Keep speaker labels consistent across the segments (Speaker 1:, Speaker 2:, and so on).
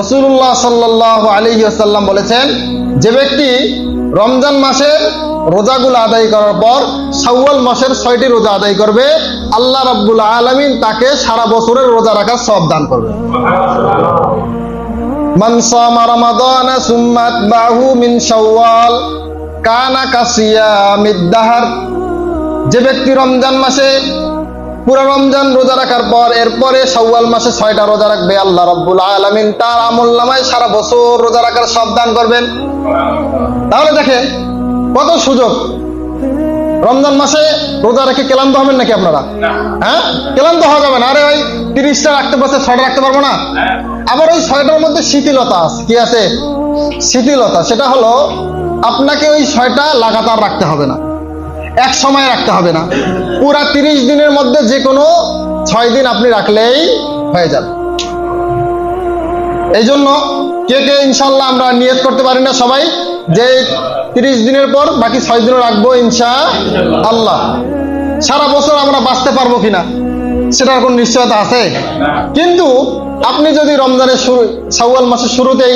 Speaker 1: রসুল্লাহ সাল্লাহ আলী আসাল্লাম বলেছেন, যে ব্যক্তি রমজান মাসের রোজাগুলো আদায় করার পর সাউয়াল মাসের ছয়টি রোজা আদায় করবে, আল্লাহ রাব্বুল আলমিন তাকে সারা বছরের রোজা রাখার সব দান করবে। যে ব্যক্তি রমজান মাসে পুরো রমজান রোজা রাখার পর এরপরে শাওয়াল মাসে ছয়টা রোজা রাখবে আল্লাহ রাব্বুল আলামিন। তার আমল নামায় সারা বছর রোজা রাখার সব দান করবেন। তাহলে দেখেন কত সুযোগ। রমজান মাসে রোজা রেখে ক্লান্ত হবেন নাকি আপনারা? হ্যাঁ? ক্লান্ত হওয়া যাবে না। আরে ওই তিরিশটা রাখতে পারছে ছয়টা রাখতে পারব না? আবার ওই ছয়টার মধ্যে শিথিলতা আছে। কি আছে? শিথিলতা। সেটা হলো আপনাকে ওই ছয়টা লাগাতার রাখতে হবে না। এক সময় রাখতে হবে না। পুরা তিরিশ দিনের মধ্যে যে কোনো ছয় দিন আপনি রাখলেই হয়ে যাবে। এই জন্য কে কে ইনশাল্লাহ আমরা নিয়ত করতে পারি না সবাই, যে তিরিশ দিনের পর বাকি ছয় দিনও রাখব ইনশা আল্লাহ সারা বছর আমরা বাঁচতে পারব কিনা, সেটার কোনো নিশ্চয়তা আছে? কিন্তু আপনি যদি রমজানের শুরু সাউয়াল মাসের শুরুতেই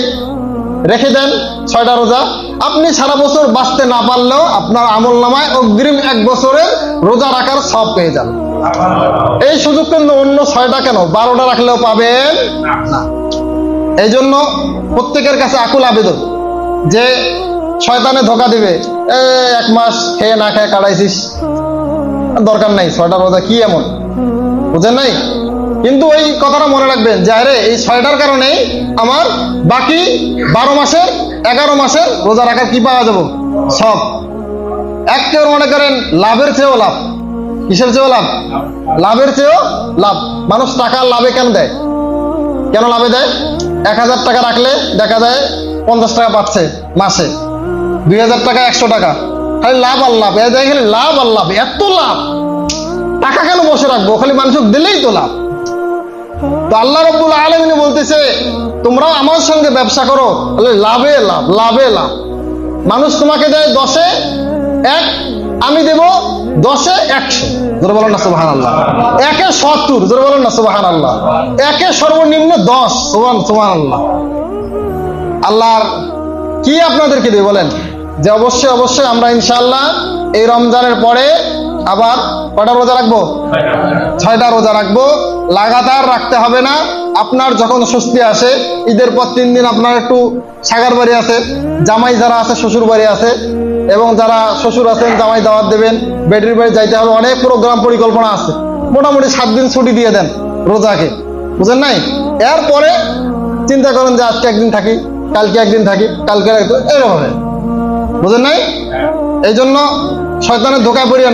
Speaker 1: রেখে দেন ছয়টা রোজা আপনি সারা বছর বাঁচতে না পারলেও আপনার আমল নামায় অগ্রিম এক বছরের রোজা রাখার সব পেয়ে যান এই সুযোগ কিন্তু অন্য ছয়টা কেন? বারোটা রাখলেও পাবেন না। এই জন্য প্রত্যেকের কাছে আকুল আবেদন যে শয়তানে ধোকা দিবে এক মাস খেয়ে না খেয়ে কাটাইছিস? দরকার নাই, ছয়টা রোজা কি এমন? বুঝেন নাই? কিন্তু ওই কথাটা মনে রাখবেন যে, আরে, এই ছয়টার কারণে আমার বাকি বারো মাসের, এগারো মাসের রোজা রাখার কি পাওয়া যাব? সব। এক কেউ মনে করেন লাভের চেয়েও লাভ। কিসের চেয়েও লাভ? লাভের চেয়েও লাভ। মানুষ টাকা লাভে কেন দেয়? কেন লাভে দেয়? এক হাজার টাকা রাখলে দেখা যায় পঞ্চাশ টাকা পাচ্ছে মাসে। দুই হাজার টাকা, একশো টাকা। খালি লাভ আর লাভ। এ দেখে লাভ আর লাভ। এত লাভ। টাকা কেন বসে রাখব? খালি মানুষকে দিলেই তো লাভ। তো আল্লাহ রব্বুল আলমিন বলতেছে, তোমরাও আমার সঙ্গে ব্যবসা করো। তাহলে লাভে লাভ লাভে লাভ। মানুষ তোমাকে দেয় দশে এক, আমি দেব দশে একশো। জোরে বলেন না আল্লাহ একে সত্তর, জোরে বলেন না সুবাহান আল্লাহ একে সর্বনিম্ন দশ সুবান সুবাহান আল্লাহ আল্লাহর কি আপনাদেরকে দিয়ে বলেন? যে অবশ্যই অবশ্যই আমরা ইনশাল্লাহ এই রমজানের পরে আবার কটা রোজা রাখব? ছয়টা রোজা রাখব। লাগাতার রাখতে হবে না। আপনার যখন স্বস্তি আসে, ঈদের পর তিন দিন আপনার একটু সাগার বাড়ি আছে, জামাই যারা আছে, শ্বশুর বাড়ি আছে, এবং যারা শ্বশুর আছেন, জামাই দাওয়াত দেবেন বেটির বাড়ি যাইতে হবে, অনেক প্রোগ্রাম পরিকল্পনা আছে। মোটামুটি সাত দিন ছুটি দিয়ে দেন রোজাকে। বুঝেন নাই? এরপরে চিন্তা করেন যে আজকে একদিন থাকি, কালকে একদিন থাকি, কালকে একদিন এরকম বুঝেন নাই? এই জন্য শয়তানের ধোকায় পড়িয়া